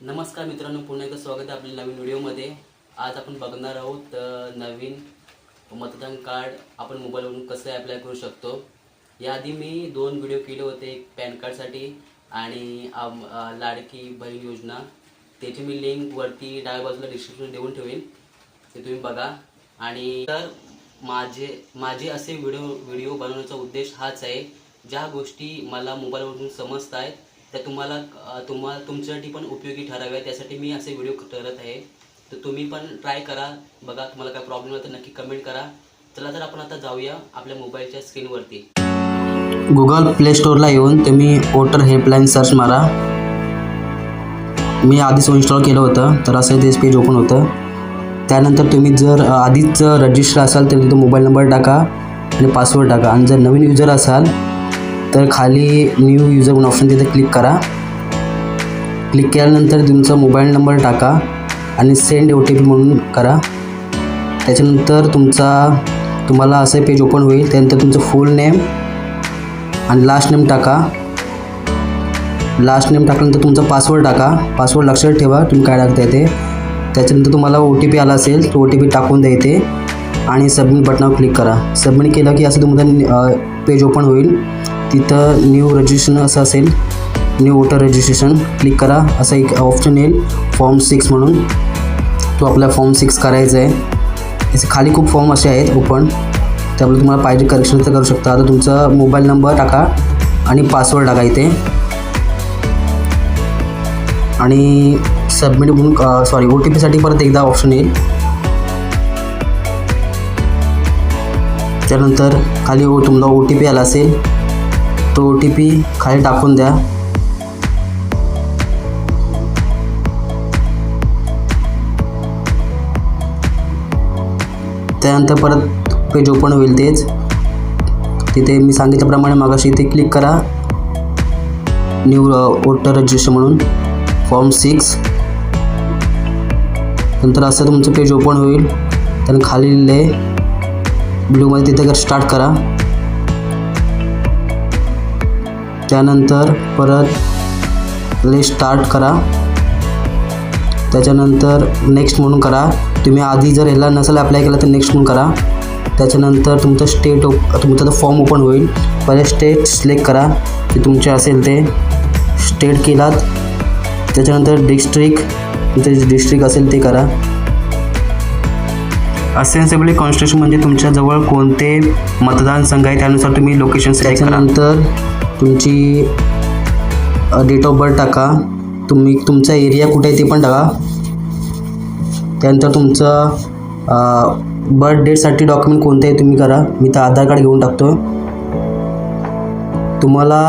नमस्कार मित्रांनो पुन्हा एकदा स्वागत आहे आपल्या नवीन व्हिडिओमध्ये. आज आपण बघणार आहोत नवीन मतदान कार्ड आपण मोबाईलवरून कसं अप्लाय करू शकतो. याआधी मी दोन व्हिडिओ केले होते एक पॅन कार्डसाठी आणि लाडकी बहीण योजना. त्याची मी लिंक वरती डाव्या बाजूला डिस्क्रिप्शन देऊन ठेवेन ते तुम्ही बघा. आणि तर माझे माझे असे व्हिडिओ व्हिडिओ बनवण्याचा उद्देश हाच आहे ज्या गोष्टी मला मोबाईलवरून समजत आहेत त्या तुम्हाला तुम्हाला तुमच्यासाठी पण उपयोगी ठराव्या त्यासाठी मी असे व्हिडिओ करत आहे. तर तुम्ही पण ट्राय करा. बघा तुम्हाला काय प्रॉब्लेम आहे तर नक्की कमेंट करा. चला तर आपण आता जाऊया आपल्या मोबाईलच्या स्क्रीनवरती गुगल प्ले स्टोअरला येऊन तुम्ही वोटर हेल्पलाईन सर्च मारा. मी आधीच इन्स्टॉल केलं होतं तर असं तेच पेज ओपन होतं. त्यानंतर तुम्ही जर आधीच रजिस्टर असाल तर तिथं मोबाईल नंबर टाका आणि पासवर्ड टाका. आणि जर नवीन युजर असाल तर खाली न्यू युजर म्हणून ऑप्शन तिथे क्लिक करा. क्लिक केल्यानंतर तुमचा मोबाईल नंबर टाका आणि सेंड ओ टी पी म्हणून करा. त्याच्यानंतर तुमचा तुम्हाला असं पेज ओपन होईल. त्यानंतर तुमचं फुल नेम आणि लास्ट नेम टाका. लास्ट नेम टाकल्यानंतर तुमचा पासवर्ड टाका. पासवर्ड लक्षात ठेवा. तुम्ही काय टाकता येते त्याच्यानंतर तुम्हाला ओ टी पी आला असेल तो ओ टी पी टाकून द्यायचे आणि सबमिट बटनावर क्लिक करा. सबमिट केलं की असं तुमचं पेज ओपन होईल. तिथं न्यू रजिस्ट्रेशन असं असेल न्यू वोटर रजिस्ट्रेशन क्लिक करा. असं एक ऑप्शन येईल फॉर्म सिक्स म्हणून. तो आपला फॉर्म सिक्स करायचा आहे. याचे खाली खूप फॉर्म असे आहेत ओपन त्यामुळे तुम्हाला पाहिजे करेक्शन तर करू शकता. आता तुमचा मोबाईल नंबर टाका आणि पासवर्ड टाका इथे. आणि सबमिट म्हणून सॉरी ओ टी पीसाठी परत एकदा ऑप्शन येईल. त्यानंतर खाली ओ तुम्हाला ओ टी पी आला असेल. तो ओ टी पी खाली टाकून द्या. त्यानंतर परत पेज ओपन होईल तेच. तिथे मी सांगितल्याप्रमाणे मागाशी इथे क्लिक करा. न्यू वोटर रजिस्टर म्हणून. फॉर्म सिक्स नंतर असं तुमचं पेज ओपन होईल. त्यानं खाली लिहिले ब्लूमध्ये तिथे स्टार्ट करा. त्यानंतर परत ले स्टार्ट करा. त्याच्यानंतर नेक्स्ट म्हणून करा. तुम्ही आधी जर ह्याला नसेल अप्लाय केला तर नेक्स्ट म्हणून करा. त्याच्यानंतर तुमचं स्टेट ओप तुमचा फॉर्म ओपन होईल. पहिले स्टेट सिलेक्ट करा. ते तुमचे असेल ते स्टेट केलात. त्याच्यानंतर डिस्ट्रिक्ट तुमचं जे डिस्ट्रिक्ट असेल ते करा. असेन्सिबली कॉन्स्टिट्युशन म्हणजे तुमच्याजवळ कोणते मतदान संघ आहे त्यानुसार तुम्ही लोकेशन सिलेक्ट त्याच्यानंतर तुमची डेट ऑफ बर्थ टाका. तुम्ही तुमचा एरिया कुठे आहे ते पण टाका. त्यानंतर तुमचं बर्थ डेटसाठी डॉक्युमेंट कोणते आहे तुम्ही करा. मी तर आधार कार्ड घेऊन टाकतो तुम्हाला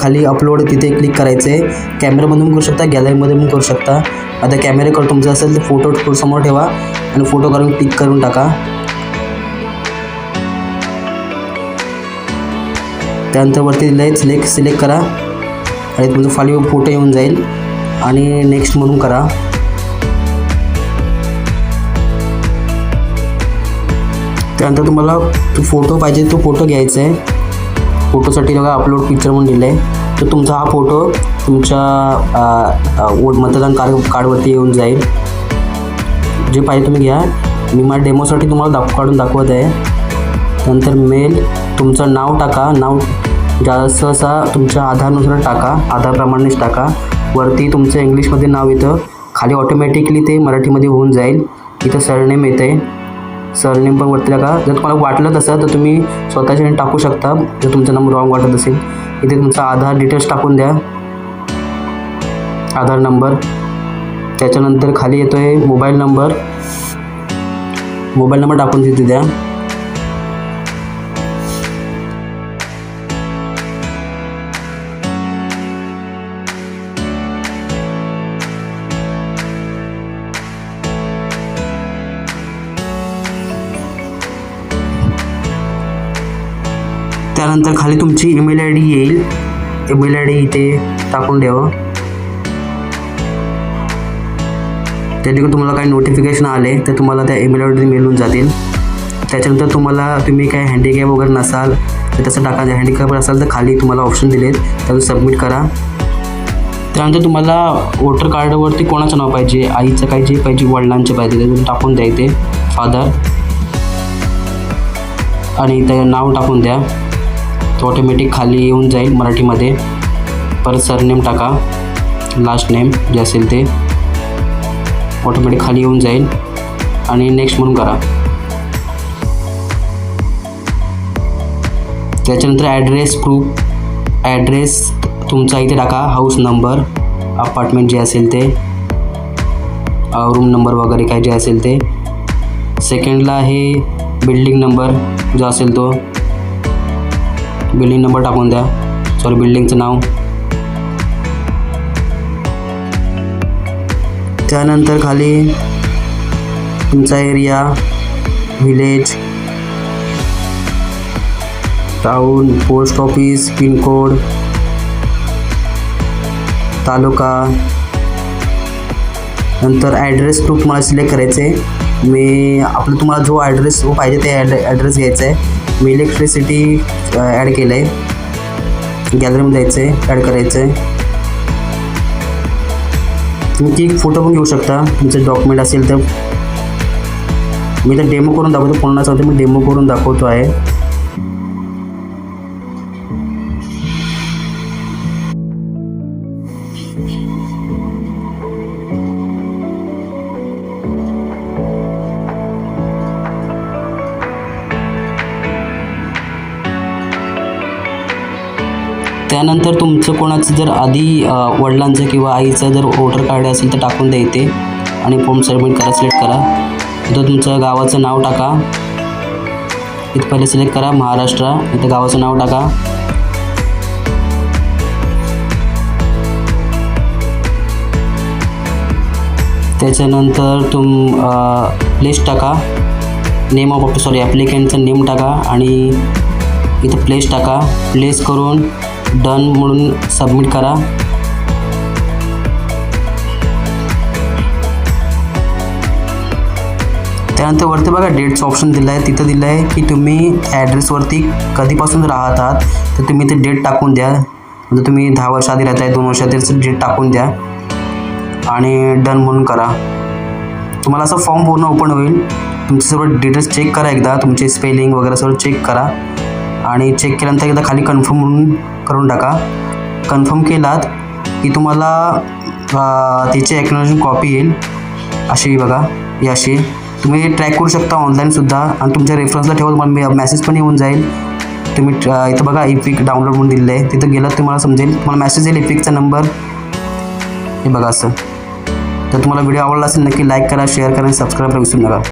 खाली अपलोड तिथे क्लिक करायचं आहे कॅमेरामधून करू शकता गॅलरीमध्ये पण करू शकता. आता कॅमेरा कर तुमचा असेल तर फोटो समोर ठेवा आणि फोटो काढून क्लिक करून टाका. त्यानंतर वरती दिलं सिलेक्ट सिलेक्ट करा. आणि तुमचं खाली फोटो येऊन जाईल. आणि नेक्स्ट म्हणून करा. त्यानंतर तुम्हाला तो फोटो पाहिजे तो फोटो घ्यायचा आहे. फोटोसाठी बघा अपलोड पिक्चर म्हणून दिलं आहे तर तुमचा हा फोटो तुमच्या मतदान कार्ड कार्डवरती येऊन जाईल. जे पाहिजे तुम्ही घ्या. मी माझ्या डेमोसाठी तुम्हाला दाख काढून दाखवत आहे. त्यानंतर मेल तुमचं नाव टाका. नाव जसं तुमच्या आधारनुसार टाका आधारप्रमाणेच टाका. वरती तुमचं इंग्लिशमध्ये नाव येतं. खाली ऑटोमॅटिकली ते मराठीमध्ये होऊन जाईल. इथं सरनेम येतं आहे सरनेम पण वरती टाका. जर तुम्हाला वाटलं तसं तर तुम्ही स्वतःच्या टाकू शकता. जर तुमचा नंबर रॉंग वाटत असेल इथे तुमचा आधार डिटेल्स टाकून द्या. आधार नंबर त्याच्यानंतर खाली येतो आहे मोबाईल नंबर मोबाईल नंबर टाकून तिथे द्या. त्यानंतर खाली तुमची ईमेल आय डी येईल. ईमेल आय डी इथे टाकून द्यावं त्याच्याकडे तुम्हाला काही नोटिफिकेशन आले तर तुम्हाला त्या ईमेल आय डी मिळून जातील. त्याच्यानंतर तुम्हाला तुम्ही काय हँडिकॅप वगैरे नसाल तर तसं टाका. हँडिकॅप असाल तर खाली तुम्हाला ऑप्शन दिलेत. त्यातून सबमिट करा. त्यानंतर तुम्हाला वोटर कार्डवरती कोणाचं नाव पाहिजे? आईचं काय जे पाहिजे वडिलांचे पाहिजे ते तुम्ही टाकून द्या इथे. फादर आणि ते नाव टाकून द्या. तो ऑटोमॅटिक खाली येऊन जाईल मराठीमध्ये. परत सरनेम टाका. लास्ट नेम जे असेल ते. ऑटोमॅटिक खाली येऊन जाईल. आणि नेक्स्ट म्हणून करा. त्याच्यानंतर ॲड्रेस प्रूफ ॲड्रेस तुमचा इथे टाका. हाऊस नंबर अपार्टमेंट जे असेल ते. रूम नंबर वगैरे काय जे असेल ते. सेकंडला आहे बिल्डिंग नंबर जो असेल तो. बिल्डिंग नंबर टाकून द्या. सॉरी बिल्डिंगचं नाव. त्यानंतर खाली तुमचा area village town post office pincode taluka नंतर ॲड्रेस प्रूफ तुम्हाला सिलेक्ट करायचे आहे मी आपलं तुम्हाला जो ॲड्रेस जो पाहिजे ते ॲड ॲड्रेस घ्यायचा आहे. मी इलेक्ट्रिसिटी ॲड केलं आहे गॅलरीमध्ये जायचं आहे ॲड करायचं आहे तुम्ही एक फोटो पण घेऊ शकता. तुमचं डॉक्युमेंट असेल तर. मी तर डेमो करून दाखवतो पूर्ण चालते मी डेमो करून दाखवतो आहे. त्यानंतर तुमचं कोणाचं जर आधी वडिलांचं किंवा आईचं जर वोटर कार्ड असेल तर टाकून द्या इथे. आणि फॉर्म सबमिट करा सिलेक्ट करा. इथं तुमचं गावाचं नाव टाका. इथं पहिले सिलेक्ट करा महाराष्ट्र. इथं गावाचं नाव टाका. त्याच्यानंतर तुम प्लेस टाका. नेम ऑफ सॉरी ॲप्लिकेंटचं नेम टाका. आणि इथं प्लेस टाका. प्लेस करून डन म्हणून सबमिट करा. त्यानंतर वरती बघा डेट्स ऑप्शन दिलं आहे तिथं दिलं आहे की तुम्ही ॲड्रेसवरती कधीपासून राहत आहात तर तुम्ही ते डेट टाकून द्या. म्हणजे तुम्ही दहा वर्ष आधी राहताय दोन वर्ष आधी डेट टाकून द्या. आणि डन म्हणून करा. तुम्हाला असं फॉर्म पूर्ण ओपन होईल. तुमचे सर्व डिटेल्स चेक करा एकदा. तुमचे स्पेलिंग वगैरे सर्व चेक करा. आणि चेक केल्यानंतर एकदा खाली कन्फर्म म्हणून करून टाका. कन्फर्म केलात की तुम्हाला त्याची एक्नॉलॉजी कॉपी येईल. अशी बघा ही अशी. तुम्ही ट्रॅक करू शकता ऑनलाईनसुद्धा आणि तुमच्या रेफरन्सला ठेवा मग मेसेज पण येऊन जाईल. तुम्ही इथं बघा इपिक डाउनलोड म्हणून दिलेलं आहे. तिथं गेलात तुम्हाला समजेल. तुम्हाला मेसेज येईल इपिकचा नंबर हे बघा असं. तर तुम्हाला व्हिडिओ आवडला असेल नक्की लाईक करा शेअर करा आणि सबस्क्राईब करा विसरू नका.